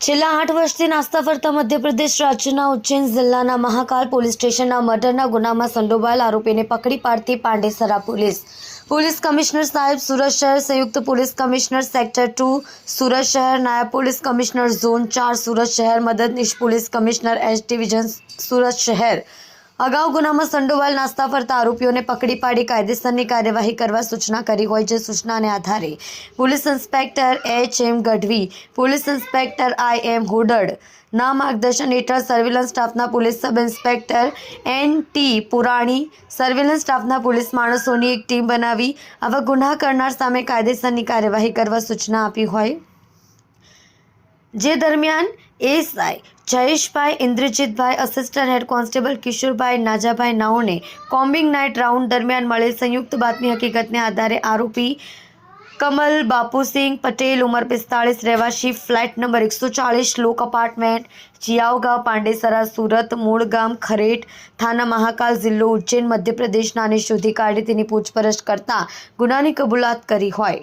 છેલ્લા આઠ વર્ષથી નાસ્તા ફરતા મધ્યપ્રદેશ રાજ્યના ઉજ્જૈન જિલ્લાના મહાકાલ પોલીસ સ્ટેશનના મર્ડરના ગુનામાં સંડોવાયેલ આરોપીને પકડી પાડતી પાંડેસરા પોલીસ. પોલીસ કમિશનર સાહેબ સુરત શહેર સંયુક્ત police commissioner sector two Surat શહેર, નાયબ પોલીસ કમિશનર ઝોન ચાર સુરત શહેર, મદદનીશ police commissioner S division Surat શહેર. અગાઉ ગુનામાં સંડોવાયેલ નાસ્તા ફરતા આરોપીઓને પકડી પાડી કાયદેસરની કાર્યવાહી કરવા સૂચના કરી હોય જે સૂચનાને આધારે police inspector H M Gadhvi, police inspector I M Hudad ના માર્ગદર્શન હેઠળ સર્વેલન્સ સ્ટાફના police sub inspector N T Purani, surveillance સ્ટાફના પોલીસ માણસોની એક ટીમ બનાવી આવા ગુના કરનાર સામે કાયદેસરની કાર્યવાહી કરવા સૂચના આપી હોય. જે દરમિયાન ASI Jayeshbhai, Indrajitbhai assistant head constable Kishorbhai, Najabhai નાઓને combing night round દરમિયાન મળેલ સંયુક્ત બાતમી હકીકતને આધારે આરોપી કમલ બાપુસિંહ પટેલ ઉંમર પિસ્તાળીસ, રહેવાસી ફ્લેટ નંબર એકસો ચાળીસ, લોક અપાર્ટમેન્ટ જિયાવગાવ, પાંડેસરા, સુરત મૂળ ગામ ખરેટ થાના મહાકાલ જિલ્લો, ઉજ્જૈન, મધ્યપ્રદેશના અને શોધી કાઢી તેની પૂછપરછ કરતા ગુનાની કબૂલાત કરી હોય.